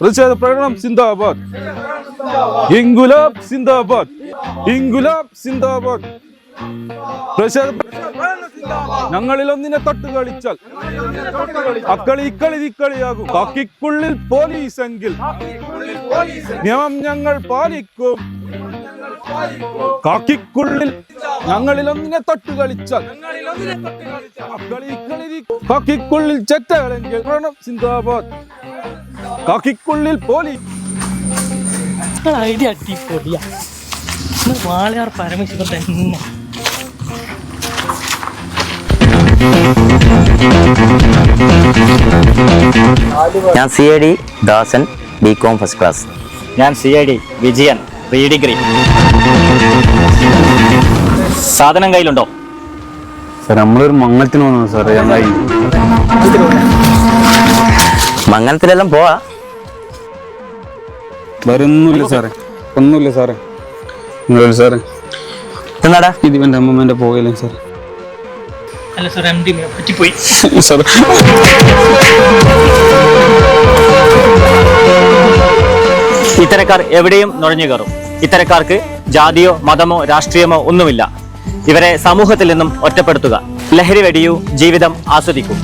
പ്രതിഷേധ പ്രകടനം സിന്ദാബാദ്. ഇൻഗുലാബ് സിന്ദാബാദ്. ഇൻഗുലാബ് സിന്ദാബാദ്. പ്രതിഷേധ ഞങ്ങളിൽ ഒന്നിനെ തൊട്ട് കളിച്ചാൽ അക്കളി ഇക്കളി ഇക്കളിയാകും. കാക്കിക്കുള്ളിൽ പോലീസ് എങ്കിൽ നിയമം ഞങ്ങൾ പാലിക്കും. കാക്കിക്കുള്ളിൽ ഞങ്ങളിൽ ഒന്നിനെ തൊട്ട് കളിച്ചാൽ കാക്കിക്കുള്ളിൽ ചെറ്റകളെങ്കിൽ സിന്ദാബാദ്. കാക്കിക്കുള്ളിൽ പോലീസ് ഐഡിയ അടിപൊളിയാ. വാളയാർ പരമശിവൻ തന്നെ. ഞാൻ C I D Dasan B com first class. ഞാൻ C I D Vijayan pre degree. സാധനം കയ്യിലുണ്ടോ? സാർ നമ്മളൊരു മംഗളത്തിന് വന്നു സാർ ഞങ്ങളായി മംഗലത്തിലെല്ലാം പോവാ. വരുന്നില്ല സാറേ. ഒന്നുമില്ല സാറേ. ഒന്നുമില്ല സാറേ. എന്നാടാ? ഇത് എന്റെ അമ്മമ്മേന്റെ പോകയില്ലേ സാർ അല്ല സാർ എം ഡി പറ്റിപ്പോയി. സാർ ഇത്തരക്കാർ എവിടെയും നുഴഞ്ഞു കയറും. ഇത്തരക്കാർക്ക് ജാതിയോ മതമോ രാഷ്ട്രീയമോ ഒന്നുമില്ല. ഇവരെ സമൂഹത്തിൽ നിന്നും ഒറ്റപ്പെടുത്തുക. ലഹരി വെടിയൂ ജീവിതം ആസ്വദിക്കൂ.